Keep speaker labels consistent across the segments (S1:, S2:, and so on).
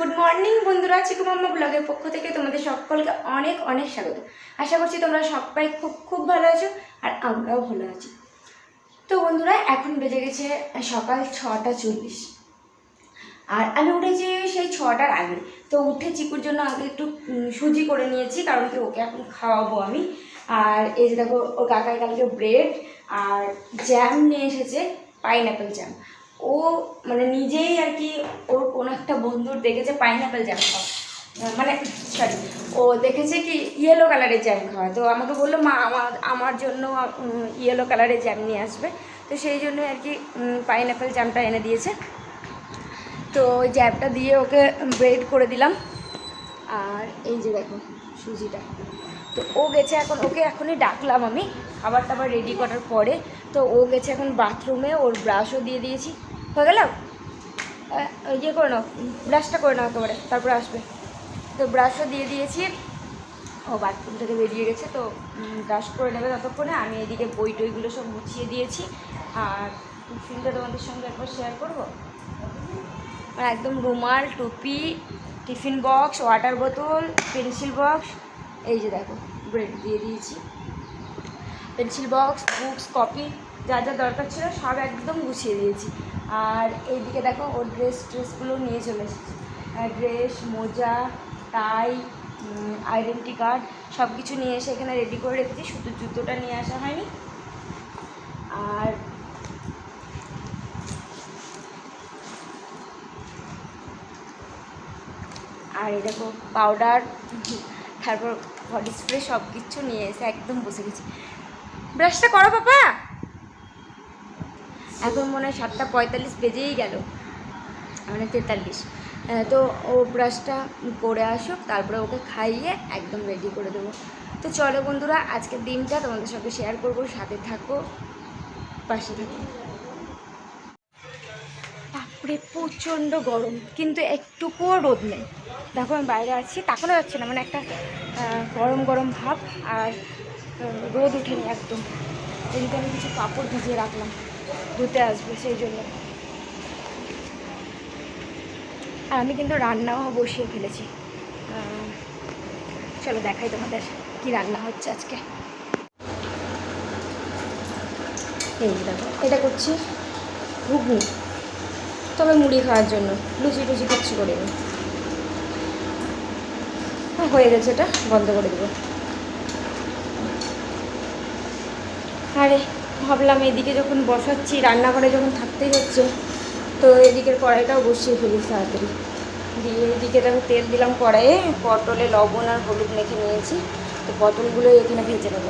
S1: Good morning বন্ধুরা। চিকু মাম্মা ব্লগের পক্ষ থেকে তোমাদের সকলকে অনেক অনেক স্বাগত। আশা করছি তোমরা সবাই খুব খুব ভালো আছো আর আমরাও ভালো আছি। তো বন্ধুরা, এখন বেজে গেছে সকাল ছটা চল্লিশ। আর আমি উঠেছি সেই ছটার আগে। তো উঠে চিকুর জন্য আগে একটু সুজি করে নিয়েছি, কারণ কি ওকে এখন খাওয়াবো আমি। আর এই যে দেখো, ওর কাকাই কালকে ব্রেড আর জ্যাম নিয়ে এসেছে পাইনঅ্যাপেল জ্যাম ও মানে নিজেই আর কি ওর কোনো একটা বন্ধুর দেখেছে পাইনঅ্যাপেল জ্যাম খাওয়া। মানে সরি ও দেখেছে কি ইয়েলো কালারের জ্যাম খাওয়া। তো আমাকে বলল, মা, আমার আমার জন্য ইয়েলো কালারের জ্যাম নিয়ে আসবে। তো সেই জন্য আর কি পাইনঅ্যাপেল জ্যামটা এনে দিয়েছে। তো ওই জ্যাবটা দিয়ে ওকে ব্রেড করে দিলাম। আর এই যে দেখো, সুজিটা। তো ও গেছে এখন, ওকে এখনই ডাকলাম আমি খাবার টাবার রেডি করার পরে। তো ও গেছে এখন বাথরুমে ওর ব্রাশও দিয়ে দিয়েছি। হয়ে গেল? ইয়ে করে নাও ব্রাশটা করে নাও একেবারে, তারপরে আসবে। তো ব্রাশও দিয়ে দিয়েছি। ও বাথরুম থেকে বেরিয়ে গেছে, তো ব্রাশ করে নেবে ততক্ষণে। আমি এদিকে বই টইগুলো সব গুছিয়ে দিয়েছি। আর টিফিনটা তোমাদের সঙ্গে একবার শেয়ার করব? আর একদম রুমাল, টুপি, টিফিন বক্স ওয়াটার বোতল পেন্সিল বক্স এই যে দেখো ব্রেড দিয়ে দিয়েছি। পেন্সিল বক্স বুকস কপি যা যা দরকার ছিল সব একদম গুছিয়ে দিয়েছি। আর এইদিকে দেখো, ওর ড্রেস ট্রেসগুলো নিয়ে চলে এসেছি। ড্রেস মোজা টাই আইডেন্টি কার্ড সব কিছু নিয়ে এসে এখানে রেডি করে রেখেছি। শুধু জুতোটা নিয়ে আসা হয়নি। আর আর এই দেখো পাউডার তারপর বডি স্প্রে সব কিছু নিয়ে এসে একদম বসে গেছি। ব্রাশটা করো পাপা। এখন মনে হয় সাতটা পঁয়তাল্লিশ বেজেই গেল। মানে তেতাল্লিশ। তো ও ব্রাশটা করে আসুক, তারপরে ওকে খাইয়ে একদম রেডি করে দেবো। তো চলো বন্ধুরা, আজকের দিনটা তোমাদের সঙ্গে শেয়ার করব। সাথে থাকো, পাশে থাকো। বাপরে প্রচণ্ড গরম, কিন্তু একটুকুও রোদ নেই। দেখো আমি বাইরে আছি, তাকানো যাচ্ছে না মানে একটা গরম গরম ভাব আর রোদ উঠেনি একদম। এদিকে আমি কিছু কাপড় ভিজিয়ে রাখলাম, ধুতে আসবে সেই জন্য। আর আমি কিন্তু রান্নাও বসিয়ে ফেলেছি। চলো দেখাই তোমাদের কি রান্না হচ্ছে আজকে। এই দেখো, এটা করছি ঘুগনি। তবে মুড়ি খাওয়ার জন্য। লুচি টুচি কিচ্ছু করিনি। হ্যাঁ, হয়ে গেছে এটা বন্ধ করে দেবো। আরে ভাবলাম এদিকে যখন বসাচ্ছি রান্নাঘরে যখন থাকতেই হচ্ছে তো এদিকের কড়াইটাও বসিয়ে ফেলি তাড়াতাড়ি। দিয়ে এদিকে দেখো তেল দিলাম কড়াইয়ে পটলে লবণ আর হলুদ মেখে নিয়েছি। তো পটলগুলো এখানে ভেজে নেব।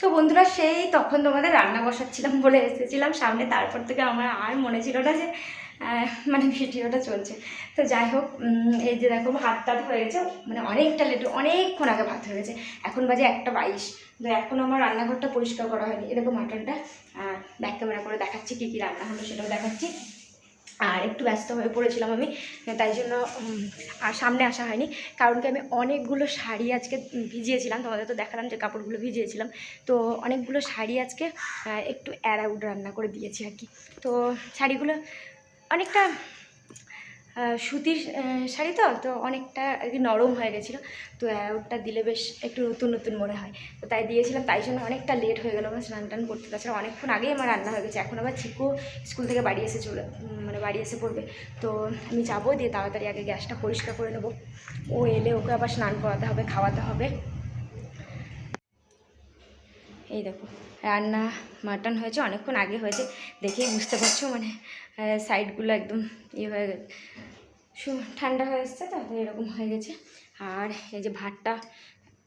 S1: তো বন্ধুরা, সেই তখন তোমাদের রান্না বসাচ্ছিলাম বলে এসেছিলাম সামনে। তারপর থেকে আমার আর মনে ছিল না যে মানে ভিডিওটা চলছে। তো যাই হোক এই যে দেখো, ভাত টাত হয়ে গেছে মানে অনেকটা লেট, অনেকক্ষণ আগে ভাত হয়ে গেছে এখন বাজে একটা বাইশ। তো এখন আমার রান্নাঘরটা পরিষ্কার করা হয়নি। এরকম মাটনটা ব্যাক ক্যামেরা করে দেখাচ্ছি কী কী রান্না হলো সেটাও দেখাচ্ছি। আর একটু ব্যস্ত হয়ে পড়েছিলাম আমি, তাই জন্য আর সামনে আসা হয়নি। কারণ কি আমি অনেকগুলো শাড়ি আজকে ভিজিয়েছিলাম, তোমাদের তো দেখালাম যে কাপড়গুলো ভিজিয়েছিলাম। তো অনেকগুলো শাড়ি আজকে একটু অ্যারাউড রান্না করে দিয়েছি আর কি। তো শাড়িগুলো অনেকটা সুতির শাড়ি তো তো অনেকটা আর কি নরম হয়ে গেছিল। তো ওটা দিলে বেশ একটু নতুন নতুন মনে হয়। তো তাই দিয়েছিলাম, তাই জন্য অনেকটা লেট হয়ে গেলো আমার স্নান টান করতে। তাছাড়া অনেকক্ষণ আগেই আমার রান্না হয়ে গেছে। এখন আবার চিকু স্কুল থেকে বাড়ি এসে চলে মানে বাড়ি এসে পড়বে। তো আমি যাব, দিয়ে তাড়াতাড়ি আগে গ্যাসটা পরিষ্কার করে নেব। ও এলে ওকে আবার স্নান করাতে হবে, খাওয়াতে হবে। এই দেখো, রান্না মাটন হয়েছে, অনেকক্ষণ আগে হয়েছে। দেখেই বুঝতে পারছ মানে সাইডগুলো একদম ইয়ে হয়ে গেছে। ঠান্ডা হয়ে এসছে তো তো এরকম হয়ে গেছে। আর এই যে ভাতটা,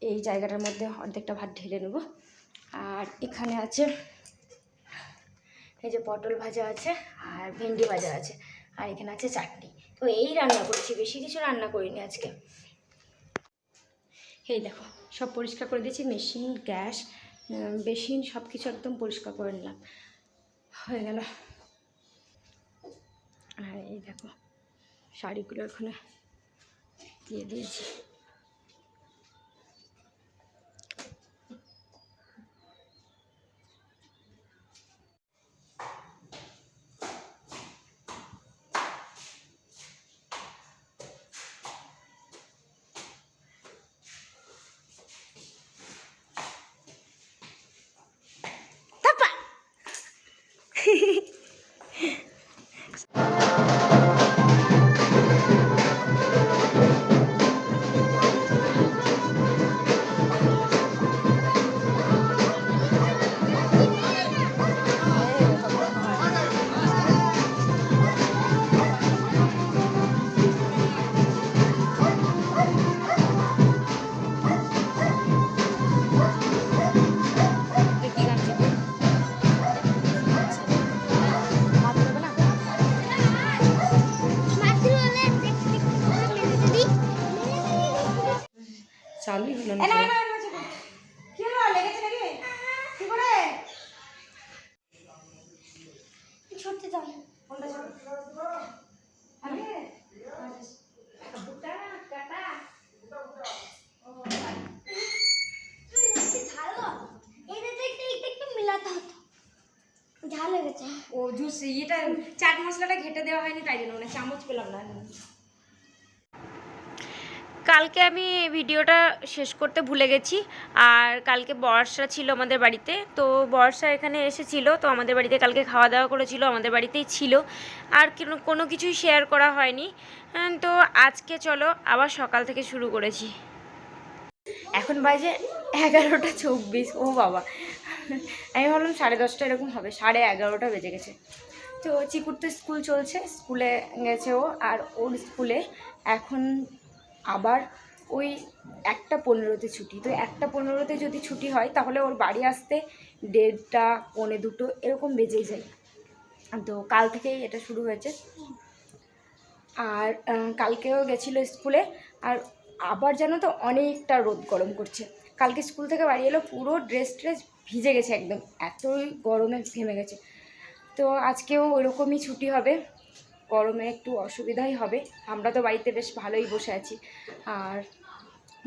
S1: এই জায়গাটার মধ্যে অর্ধেকটা ভাত ঢেলে নেব। আর এখানে আছে, এই যে পটল ভাজা আছে আর ভেন্ডি ভাজা আছে। আর এখানে আছে চাটনি। তো এই রান্না করছি, বেশি কিছু রান্না করিনি আজকে। এই দেখো, সব পরিষ্কার করে দিয়েছি, মেশিন, গ্যাস বেসিন সব কিছু একদম পরিষ্কার করে নিলাম। হয়ে গেল। আর এই দেখো শাড়িগুলো এখানে দিয়ে দিয়েছি। চালুই হলো না
S2: কি হলো? লেগেছে নাকি? কি করে?
S1: ছুটতে দাও
S2: কোনটা ছোট আমি বুটা কাটা।
S1: ঝাল লেগেছে
S2: ও জুস এটা চাট মশলাটা ঘেটে দেওয়া হয়নি তাই জন্য মানে চামচ পেলাম না।
S1: কালকে আমি ভিডিওটা শেষ করতে ভুলে গেছি। আর কালকে বর্ষা ছিল আমাদের বাড়িতে। তো বর্ষা এখানে এসেছিল, তো আমাদের বাড়িতে কালকে খাওয়া দাওয়া করেছিল, আমাদের বাড়িতেই ছিল। আর কোনো কিছুই শেয়ার করা হয়নি। তো আজকে চলো আবার সকাল থেকে শুরু করেছি। এখন বাজে এগারোটা চব্বিশ, ও বাবা। আমি ভাবলাম সাড়ে দশটা এরকম হবে, সাড়ে এগারোটা বেজে গেছে। তো চিকুর তো স্কুল চলছে, স্কুলে গেছে ও, আর ওর স্কুলে এখন আবার ওই একটা পনেরোতে ছুটি। তো একটা পনেরোতে যদি ছুটি হয়, তাহলে ওর বাড়ি আসতে দেড়টা, পৌনে দুটো এরকম বেজেই যায়। তো কাল থেকেই এটা শুরু হয়েছে। আর কালকেও গেছিল স্কুলে। আর আবার যেন তো অনেকটা রোদ গরম করছে। কালকে স্কুল থেকে বাড়ি এলো, পুরো ড্রেস ট্রেস ভিজে গেছে একদম। এতই গরমে ঘেমে গেছে। তো আজকেও ওরকমই ছুটি হবে। গরমে একটু অসুবিধাই হবে। আমরা তো বাড়িতে বেশ ভালোই বসে আছি। আর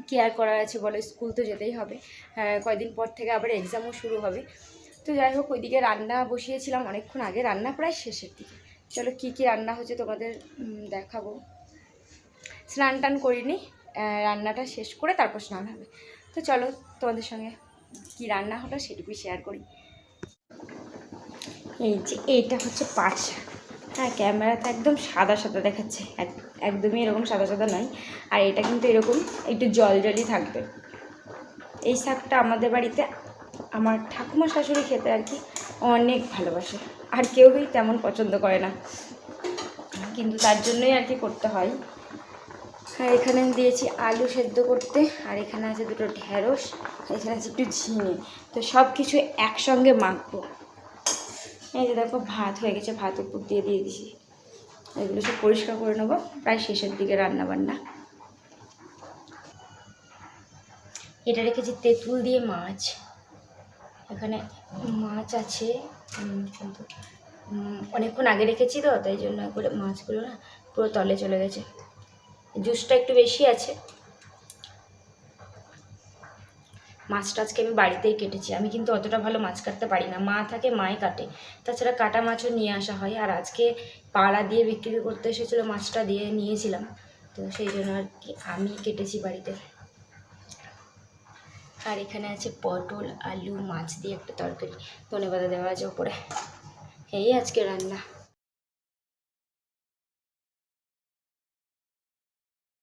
S1: কেয়ার করার আছে বলে স্কুল তো যেতেই হবে। আহ, কয়দিন পর থেকে আবার এক্সামও শুরু হবে। তো যাই হোক ওইদিকে রান্না বসিয়েছিলাম অনেকক্ষণ আগে। রান্না প্রায় শেষের দিকে। চলো কী কী রান্না হচ্ছে তোমাদের দেখাবো। স্নান টান করিনি। রান্নাটা শেষ করে তারপর স্নান হবে। তো চলো তোমাদের সঙ্গে কী রান্না হলো সেটুকুই শেয়ার করি। এই যে এইটা হচ্ছে পাট শাক। হ্যাঁ ক্যামেরাতে একদম সাদা সাদা দেখাচ্ছে। এক- একদমই এরকম সাদা সাদা নয়। আর এটা কিন্তু এরকম একটু জল জলই থাকবে। এই শাকটা আমাদের বাড়িতে আমার ঠাকুমা শাশুড়ি খেতে আর কি অনেক ভালোবাসে। আর কেউই তেমন পছন্দ করে না। কিন্তু তার জন্যই আর কি করতে হয়। আর এখানে দিয়েছি আলু সেদ্ধ করতে। আর এখানে আছে দুটো আর এখানে আছে একটু ঝিঙে। তো সব কিছু একসঙ্গে মাখবো। এই যে দেখো ভাত হয়ে গেছে, ভাত উপর দিয়ে দিয়ে দিছি। এগুলো সব পরিষ্কার করে নেব, প্রায় শেষের দিকে রান্না বান্না এটা রেখেছি তেঁতুল দিয়ে মাছ। এখানে মাছ আছে কিন্তু অনেকক্ষণ আগে রেখেছি তো, তাই জন্য করে মাছগুলো না পুরো তলে চলে গেছে। জুসটা একটু বেশি আছে। মাছটা আজকে আমি বাড়িতেই কেটেছি। আমি কিন্তু অতটা ভালো মাছ কাটতে পারি না। মা থাকে মায়ে কাটে। তাছাড়া কাটা মাছও নিয়ে আসা হয়। আর আজকে পাড়া দিয়ে বিক্রি করতে এসেছিল, মাছটা দিয়ে নিয়েছিলাম। তো সেই জন্য আর কি আমি কেটেছি বাড়িতে। আর এখানে আছে পটল, আলু, মাছ দিয়ে একটা তরকারি। ধনে পাতা দেওয়া আছে ওপরে। এই আজকে রান্না।